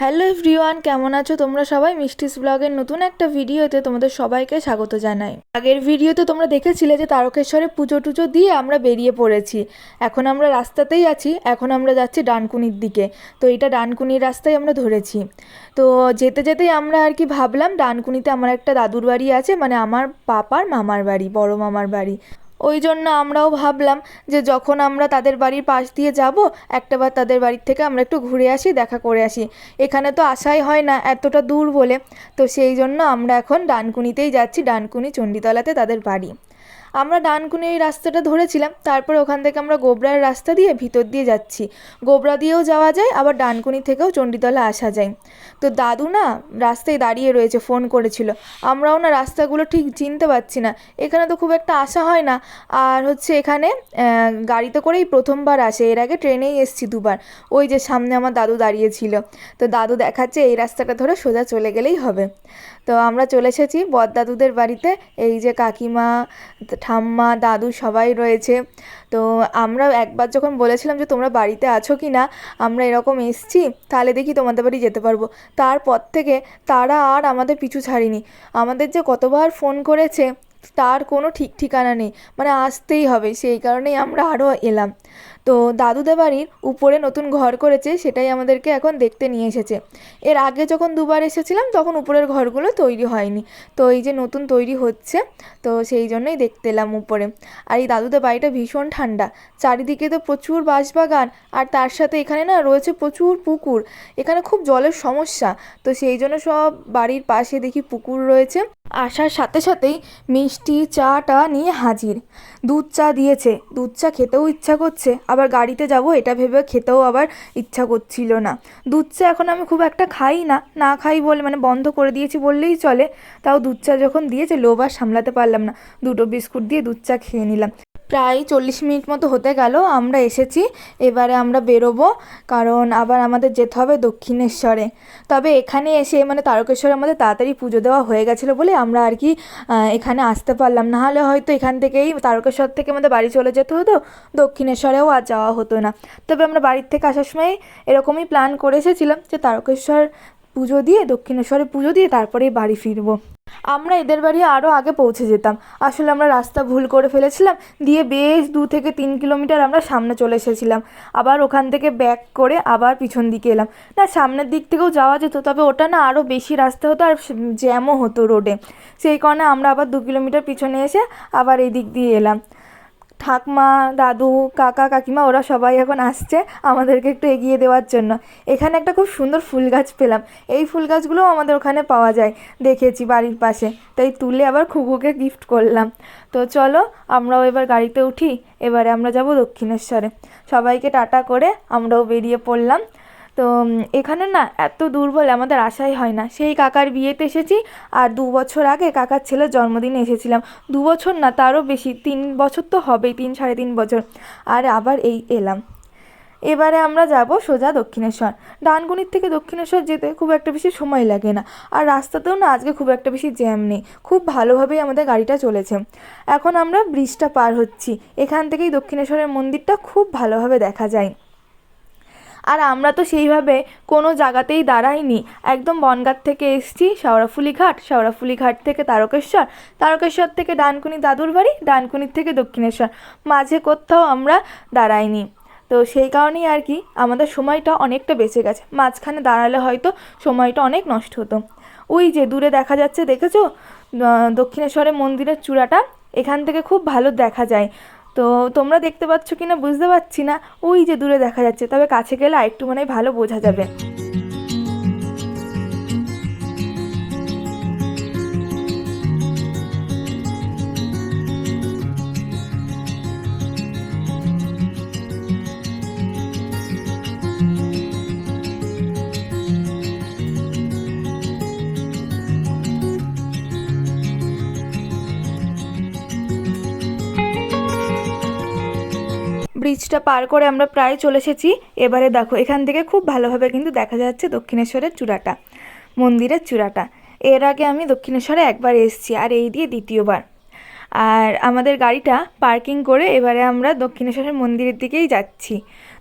Hello everyone, কেমন আছো তোমরা সবাই? মিষ্টিস ব্লগের নতুন একটা ভিডিওতে তোমাদের সবাইকে স্বাগত জানাই। আগের ভিডিওতে তোমরা দেখেছিলে যে তারকেশ্বরে পুজো টুজো দিয়ে আমরা বেরিয়ে পড়েছি। এখন আমরা রাস্তাতেই আছি, এখন আমরা যাচ্ছি ডানকুনির দিকে। তো এটা ডানকুনির রাস্তায় আমরা ধরেছি। তো যেতে যেতেই আমরা আর কি ভাবলাম, ডানকুনিতে আমার একটা দাদুর বাড়ি আছে মানে আমার পাপার মামার বাড়ি, বড় মামার বাড়ি। ওই জন্য আমরাও ভাবলাম যে যখন আমরা তাদের বাড়ির পাশ দিয়ে যাব একটাবার তাদের বাড়ির থেকে আমরা একটু ঘুরে আসি, দেখা করে আসি। এখানে তো আসাই হয় না এতটা দূর বলে। তো সেই জন্য আমরা এখন ডানকুনিতেই যাচ্ছি, ডানকুনি চণ্ডীতলাতে তাদের বাড়ি। আমরা ডানকুনি এই রাস্তাটা ধরেছিলাম, তারপর ওখান থেকে আমরা গোবরার রাস্তা দিয়ে ভিতর দিয়ে যাচ্ছি। গোবরা দিয়েও যাওয়া যায়, আবার ডানকুনি থেকেও চণ্ডীতলা আসা যায়। তো দাদু না রাস্তায় দাঁড়িয়ে রয়েছে, ফোন করেছিল। আমরাও না রাস্তাগুলো ঠিক চিনতে পারছি না। এখানে তো খুব একটা আসা হয় না। আর হচ্ছে এখানে গাড়িতে করেই প্রথমবার আসে। এর আগে ট্রেনেই এসছি দুবার। ওই যে সামনে আমার দাদু দাঁড়িয়েছিল। তো দাদু দেখাচ্ছে, এই রাস্তাটা ধরে সোজা চলে গেলেই হবে। তো আমরা চলে এসেছি বদদাদুদের বাড়িতে। এই যে কাকিমা ঠাম্মা, দাদু সবাই রয়েছে। তো আমরা একবার যখন বলেছিলাম যে, তোমরা বাড়িতে আছো কি না? আমরা এরকম এসছি, তাহলে দেখি তোমাদের বাড়ি যেতে পারব। তারপর থেকে তারা আর আমাদের পিছু ছাড়িনি। আমাদের যে কতবার ফোন করেছে, তার কোনো ঠিক ঠিকানা নেই। মানে আসতেই হবে, সেই কারণেই আমরা আরও এলাম। তো দাদুদের বাড়ির উপরে নতুন ঘর করেছে, সেটাই আমাদেরকে এখন দেখতে নিয়ে এসেছে। এর আগে যখন দুবার এসেছিলাম, তখন উপরের ঘরগুলো তৈরি হয়নি। তো এই যে নতুন তৈরি হচ্ছে, তো সেই জন্যই দেখতে এলাম উপরে। আর এই দাদুদের বাড়িটা ভীষণ ঠান্ডা। চারিদিকে তো প্রচুর বাঁশবাগান, আর তার সাথে এখানে না রয়েছে প্রচুর পুকুর। এখানে খুব জলের সমস্যা, তো সেই জন্য সব বাড়ির পাশে দেখি পুকুর রয়েছে। আসার সাথে সাথেই মিষ্টি চাটা নিয়ে হাজির। দুধ চা দিয়েছে। দুধ চা খেতেও ইচ্ছা করছে। আবার গাড়িতে যাব, এটা ভেবে খেতেও আবার ইচ্ছা করছিল না। দুধ চা এখন আমি খুব একটা খাই না। না খাই বলে মানে বন্ধ করে দিয়েছি বললেই চলে। তাও দুধ চা যখন দিয়েছে, লোভ আর সামলাতে পারলাম না। দুটো বিস্কুট দিয়ে দুধ চা খেয়ে নিলাম। প্রায় চল্লিশ মিনিট মতো হতে গেল, আমরা এসেছি, এবারে আমরা বেরোবো, কারণ আবার আমাদের যেতে হবে দক্ষিণেশ্বরে। তবে এখানে এসে মানে তারকেশ্বরে আমাদের তাড়াতাড়ি পুজো দেওয়া হয়ে গেছিল বলে আমরা আর কি এখানে আসতে পারলাম। না হলে হয়তো এখান থেকেই তারকেশ্বর থেকে আমাদের বাড়ি চলে যেতে হতো, দক্ষিণেশ্বরেও আর যাওয়া হতো না। তবে আমরা বাড়ির থেকে আসার সময় এরকমই প্ল্যান করে এসেছিলাম যে তারকেশ্বর পুজো দিয়ে, দক্ষিণেশ্বরে পুজো দিয়ে তারপরেই বাড়ি ফিরবো। আমরা এদের বাড়ি আরও আগে পৌঁছে যেতাম। আসলে আমরা রাস্তা ভুল করে ফেলেছিলাম, দিয়ে বেশ দু থেকে তিন কিলোমিটার আমরা সামনে চলে এসেছিলাম। আবার ওখান থেকে ব্যাক করে আবার পিছন দিকে এলাম। না, সামনের দিক থেকেও যাওয়া যেত, তবে ওটা না আরও বেশি রাস্তা হতো আর জ্যামও হতো রোডে। সেই কারণে আমরা আবার দু কিলোমিটার পিছনে এসে আবার এই দিক দিয়ে এলাম। ঠাকমা, দাদু, কাকা, কাকিমা, ওরা সবাই এখন আসছে আমাদেরকে একটু এগিয়ে দেওয়ার জন্য। এখানে একটা খুব সুন্দর ফুল গাছ পেলাম। এই ফুল গাছগুলোও আমাদের ওখানে পাওয়া যায়, দেখেছি বাড়ির পাশে। তাই তুলে আবার খুকুকে গিফট করলাম। তো চলো, আমরাও এবার গাড়িতে উঠি। এবারে আমরা যাব দক্ষিণেশ্বরে। সবাইকে টাটা করে আমরাও বেরিয়ে পড়লাম। তো এখানে না এত দুর্বল আমাদের আশাই হয় না। সেই কাকার বিয়েতে এসেছি আর দু বছর আগে কাকার ছেলের জন্মদিনে এসেছিলাম। দু বছর না, তারও বেশি, তিন বছর তো হবেই, তিন, সাড়ে তিন বছর। আর আবার এই এলাম। এবারে আমরা যাব সোজা দক্ষিণেশ্বর। ডানগুনির থেকে দক্ষিণেশ্বর যেতে খুব একটা বেশি সময় লাগে না। আর রাস্তাতেও না আজকে খুব একটা বেশি জ্যাম নেই। খুব ভালোভাবেই আমাদের গাড়িটা চলেছে। এখন আমরা ব্রিজটা পার হচ্ছি। এখান থেকেই দক্ষিণেশ্বরের মন্দিরটা খুব ভালোভাবে দেখা যায়। আর আমরা তো সেইভাবে কোনো জায়গাতেই দাঁড়াইনি। একদম বনগাঁ থেকে এসছি শেওড়াফুলি ঘাট। শেওড়াফুলি ঘাট থেকে তারকেশ্বর তারকেশ্বর থেকে ডানকুনি দাদুর বাড়ি ডানকুনির থেকে দক্ষিণেশ্বর। মাঝে কোথাও আমরা দাঁড়াইনি। তো সেই কারণেই আর কি আমাদের সময়টা অনেকটা বেঁচে গেছে। মাঝখানে দাঁড়ালে হয়তো সময়টা অনেক নষ্ট হতো। ওই যে দূরে দেখা যাচ্ছে, দেখেছ? দক্ষিণেশ্বরের মন্দিরের চূড়াটা? এখান থেকে খুব ভালো দেখা যায়। তো তোমরা দেখতে পাচ্ছ কি না বুঝতে পারছি না। ওই যে দূরে দেখা যাচ্ছে, তবে কাছে গেলে আরেকটু মানে ভালো বোঝা যাবে। ব্রিজটা পার করে আমরা প্রায় চলে এসেছি। এবারে দেখো, এখান থেকে খুব ভালোভাবে কিন্তু দেখা যাচ্ছে দক্ষিণেশ্বরের চূড়াটা, মন্দিরের চূড়াটা। এর আগে আমি দক্ষিণেশ্বরে একবার এসেছি আর এই দিয়ে দ্বিতীয়বার। আর আমাদের গাড়িটা পার্কিং করে এবারে আমরা দক্ষিণেশ্বরের মন্দিরের দিকেই যাচ্ছি।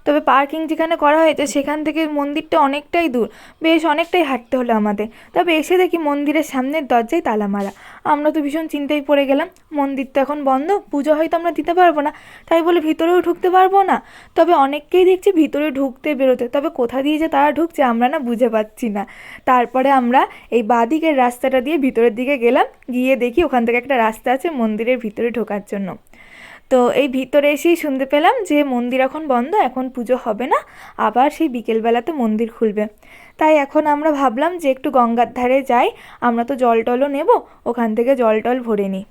তবে পার্কিং যেখানে করা হয়েছে সেখান থেকে মন্দিরটা অনেকটাই দূর। বেশ অনেকটাই হাঁটতে হলো আমাদের। তবে এসে দেখি মন্দিরের সামনের দরজায় তালা মারা। আমরা তো ভীষণ চিন্তায় পড়ে গেলাম, মন্দির তো এখন বন্ধ, পুজো হয়তো আমরা দিতে পারব না। তাই বলে ভিতরেও ঢুকতে পারব না। তবে অনেককেই দেখছি ভিতরে ঢুকতে বেরোতে তবে কোথা দিয়ে যে তারা ঢুকছে আমরা না বুঝে পাচ্ছি না। তারপরে আমরা এই বাঁদিকের রাস্তাটা দিয়ে ভিতরের দিকে গেলাম, গিয়ে দেখি ওখান থেকে একটা রাস্তা আছে মন্দিরের ভিতরে ঢোকার জন্য। তো এই ভিতরে এসেই শুনতে পেলাম যে মন্দির এখন বন্ধ, এখন পুজো হবে না, আবার সেই বিকেলবেলাতে মন্দির খুলবে। তাই এখন আমরা ভাবলাম যে একটু গঙ্গার ধারে যাই, আমরা তো জল টলও নেব, ওখান থেকে জল টল ভরে নিই।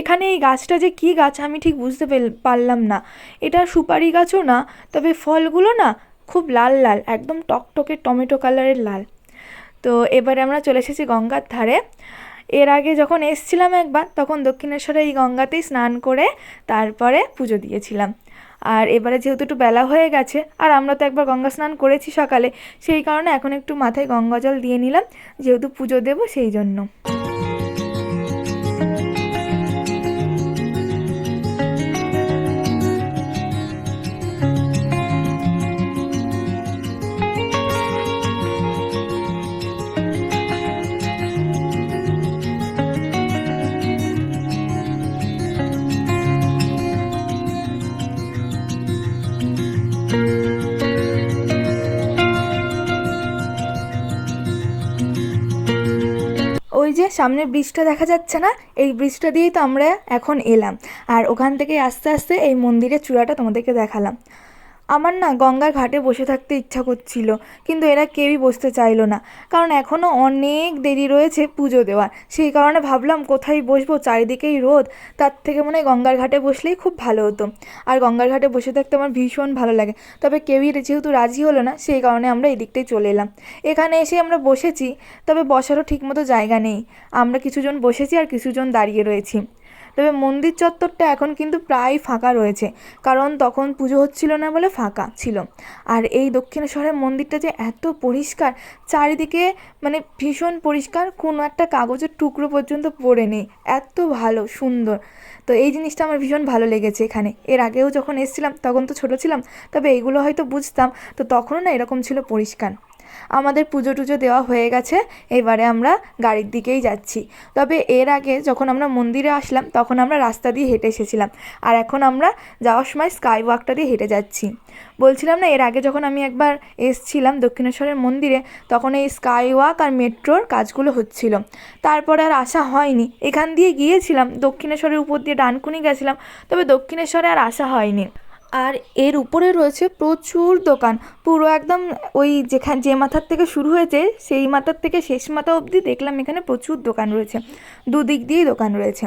এখানে এই গাছটা যে কী গাছ আমি ঠিক বুঝতে পারলাম না। এটা সুপারি গাছও না, তবে ফলগুলো না খুব লাল লাল, একদম টকটকে টমেটো কালারের লাল। তো এবারে আমরা চলে এসেছি গঙ্গার ধারে। এর আগে যখন এসছিলাম একবার, তখন দক্ষিণেশ্বরে এই গঙ্গাতেই স্নান করে তারপরে পুজো দিয়েছিলাম। আর এবারে যেহেতু একটু বেলা হয়ে গেছে, আর আমরা তো একবার গঙ্গা স্নান করেছি সকালে, সেই কারণে এখন একটু মাথায় গঙ্গা জল দিয়ে নিলাম, যেহেতু পুজো দেবো সেই জন্য। যে সামনে ব্রিজটা দেখা যাচ্ছে না, এই ব্রিজটা দিয়েই তো আমরা এখন এলাম। আর ওখান থেকে আস্তে আস্তে এই মন্দিরের চূড়াটা তোমাদেরকে দেখালাম। আমার না গঙ্গার ঘাটে বসে থাকতে ইচ্ছা করছিল, কিন্তু এরা কেউই বসতে চাইলো না। কারণ এখনও অনেক দেরি রয়েছে পুজো দেওয়ার। সেই কারণে ভাবলাম কোথায় বসবো, চারিদিকেই রোদ। তার থেকে মনে হয় গঙ্গার ঘাটে বসলেই খুব ভালো হতো। আর গঙ্গার ঘাটে বসে থাকতে আমার ভীষণ ভালো লাগে। তবে কেউই যেহেতু রাজি হলো না, সেই কারণে আমরা এই দিকটাই চলে এলাম। এখানে এসে আমরা বসেছি, তবে বসারও ঠিকমতো জায়গা নেই। আমরা কিছুজন বসেছি আর কিছুজন দাঁড়িয়ে রয়েছি। তবে মন্দির চত্বরটা এখন কিন্তু প্রায় ফাঁকা রয়েছে, কারণ তখন পুজো হচ্ছিল না বলে ফাঁকা ছিল। আর এই দক্ষিণেশ্বরের মন্দিরটা যে এত পরিষ্কার, চারিদিকে মানে ভীষণ পরিষ্কার, কোনো একটা কাগজের টুকরো পর্যন্ত পড়ে নেই। এত ভালো, সুন্দর। তো এই জিনিসটা আমার ভীষণ ভালো লেগেছে এখানে। এর আগেও যখন এসেছিলাম, তখন তো ছোটো ছিলাম, তবে এইগুলো হয়তো বুঝতাম, তো তখনও না এরকম ছিল পরিষ্কার। আমাদের পুজো টুজো দেওয়া হয়ে গেছে, এবারে আমরা গাড়ির দিকেই যাচ্ছি। তবে এর আগে যখন আমরা মন্দিরে আসলাম, তখন আমরা রাস্তা দিয়ে হেঁটে এসেছিলাম। আর এখন আমরা যাওয়ার সময় স্কাই ওয়াকটা দিয়ে হেঁটে যাচ্ছি। বলছিলাম না, এর আগে যখন আমি একবার এসছিলাম দক্ষিণেশ্বরের মন্দিরে, তখন এই স্কাই ওয়াক আর মেট্রোর কাজগুলো হচ্ছিল। তারপরে আর আসা হয়নি। এখান দিয়ে গিয়েছিলাম, দক্ষিণেশ্বরের উপর দিয়ে ডানকুনি গেছিলাম, তবে দক্ষিণেশ্বরে আর আসা হয়নি। আর এর উপরে রয়েছে প্রচুর দোকান। পুরো একদম ওই যেখানে যে মাথার থেকে শুরু হয়েছে, সেই মাথার থেকে শেষ মাথা অবধি দেখলাম এখানে প্রচুর দোকান রয়েছে। দুদিক দিয়েই দোকান রয়েছে।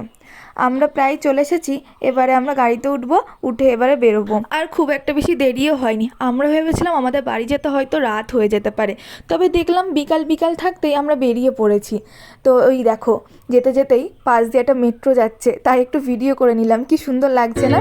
আমরা প্রায় চলে এসেছি, এবারে আমরা গাড়িতে উঠবো, উঠে এবারে বেরোবো। আর খুব একটা বেশি দেরিও হয়নি। আমরা ভেবেছিলাম আমাদের বাড়ি যেতে হয়তো রাত হয়ে যেতে পারে। তবে দেখলাম বিকাল বিকাল থাকতেই আমরা বেরিয়ে পড়েছি। তো ওই দেখো, যেতে যেতেই পাশ দিয়ে একটা মেট্রো যাচ্ছে। তাই একটু ভিডিও করে নিলাম। কি সুন্দর লাগছে না?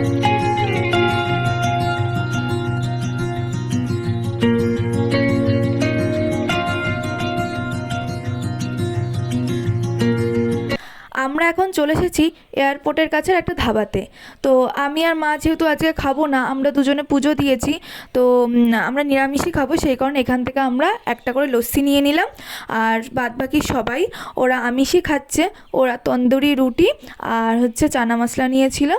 আমরা এখন চলে এসেছি এয়ারপোর্টের কাছের একটা ধাবাতে। তো আমি আর মা যেহেতু আজকে খাব না, আমরা দুজনে পুজো দিয়েছি। তো আমরা নিরামিষই খাব, সেই কারণে এখান থেকে আমরা একটা করে লস্যি নিয়ে নিলাম। আর বাদ বাকি সবাই, ওরা আমিষই খাচ্ছে, ওরা তন্দুরি রুটি আর হচ্ছে চানা মশলা নিয়েছিল,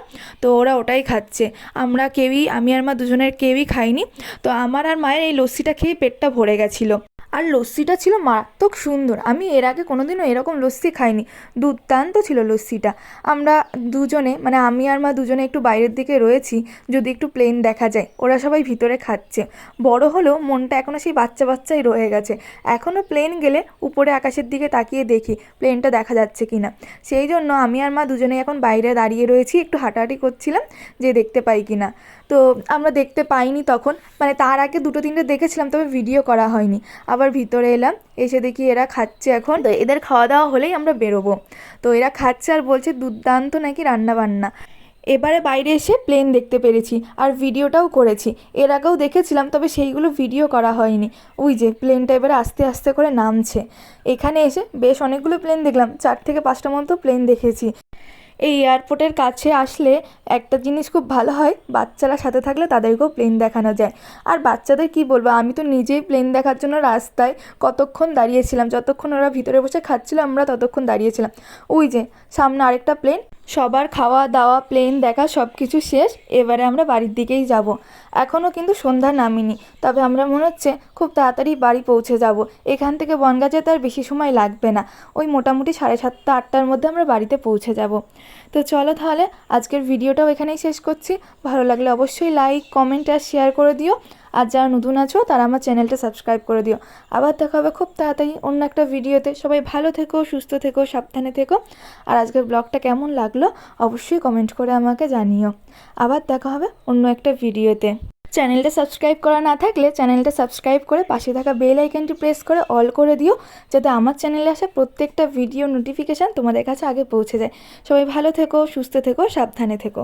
তো ওরা ওটাই খাচ্ছে। আমরা কেউই, আমি আর মা দুজনের কেউই খাইনি। তো আমার আর মায়ের এই লস্যিটা খেয়ে পেটটা ভরে গেছিল। আর লস্যিটা ছিল মারাত্মক সুন্দর। আমি এর আগে কোনোদিনও এরকম লস্যি খাইনি। দুর্দান্ত ছিল লস্যিটা। আমরা দুজনে মানে আমি আর মা দুজনে একটু বাইরের দিকে রয়েছি, যদি একটু প্লেন দেখা যায়। ওরা সবাই ভিতরে খাচ্ছে। বড় হলেও মনটা এখনও সেই বাচ্চা বাচ্চাই রয়ে গেছে। এখনও প্লেন গেলে উপরে আকাশের দিকে তাকিয়ে দেখি প্লেনটা দেখা যাচ্ছে কি না সেই জন্য আমি আর মা দুজনে এখন বাইরে দাঁড়িয়ে রয়েছি, একটু হাঁটাহাঁটি করছিলাম, যে দেখতে পাই কি না তো আমরা দেখতে পাইনি তখন। মানে তার আগে দুটো তিনটে দেখেছিলাম, তবে ভিডিও করা হয়নি। আবার ভিতরে এলাম, এসে দেখি এরা খাচ্ছে এখন। তো এদের খাওয়া দাওয়া হলেই আমরা বেরোবো। তো এরা খাচ্ছে আর বলছে, দুর্দান্ত নাকি রান্না বান্না এবারে বাইরে এসে প্লেন দেখতে পেরেছি, আর ভিডিওটাও করেছি। এর আগেও দেখেছিলাম, তবে সেইগুলো ভিডিও করা হয়নি। ওই যে প্লেনটা এবারে আস্তে আস্তে করে নামছে। এখানে এসে বেশ অনেকগুলো প্লেন দেখলাম, চার থেকে পাঁচটা মতো প্লেন দেখেছি। এই এয়ারপোর্টের কাছে আসলে একটা জিনিস খুব ভালো হয়, বাচ্চারা সাথে থাকলে তাদেরকেও প্লেন দেখানো যায়। আর বাচ্চাদের কি বলব, আমি তো নিজেই প্লেন দেখার জন্য রাস্তায় কতক্ষণ দাঁড়িয়েছিলাম, যতক্ষণ ওরা ভিতরে বসে খাচ্ছিল, আমরা ততক্ষণ দাঁড়িয়েছিলাম। ওই যে, সামনে আরেকটা প্লেন সবার খাওয়া দাওয়া প্লেন দেখা সব কিছু শেষ। এবারে আমরা বাড়ির দিকেই যাব। এখনও কিন্তু সন্ধ্যা নামিনি, তবে আমরা মনে হচ্ছে খুব তাড়াতাড়ি বাড়ি পৌঁছে যাব। এখান থেকে বনগা যেতে আর বেশি সময় লাগবে না। ওই মোটামুটি সাড়ে সাতটা, আটটার মধ্যে আমরা বাড়িতে পৌঁছে যাব। তো চলো তাহলে, আজকের ভিডিওটাও এখানেই শেষ করছি। ভালো লাগলে অবশ্যই লাইক কমেন্ট আর শেয়ার করে দিও। আর যারা নতুন আছো, তারা আমার চ্যানেলটা সাবস্ক্রাইব করে দিও। আবার দেখা হবে খুব তাড়াতাড়ি অন্য একটা ভিডিওতে। সবাই ভালো থেকো, সুস্থ থেকো, সাবধানে থেকো। আর আজকের ব্লগটা কেমন লাগল, অবশ্যই কমেন্ট করে আমাকে জানিও। আবার দেখা হবে অন্য একটা ভিডিওতে। চ্যানেলটা সাবস্ক্রাইব করা না থাকলে চ্যানেলটা সাবস্ক্রাইব করে পাশে থাকা বেল আইকনটি প্রেস করে অল করে দিও, যাতে আমার চ্যানেলে আসা প্রত্যেকটা ভিডিও নোটিফিকেশান তোমাদের কাছে আগে পৌঁছে যায়। সবাই ভালো থেকো, সুস্থ থেকো, সাবধানে থেকো।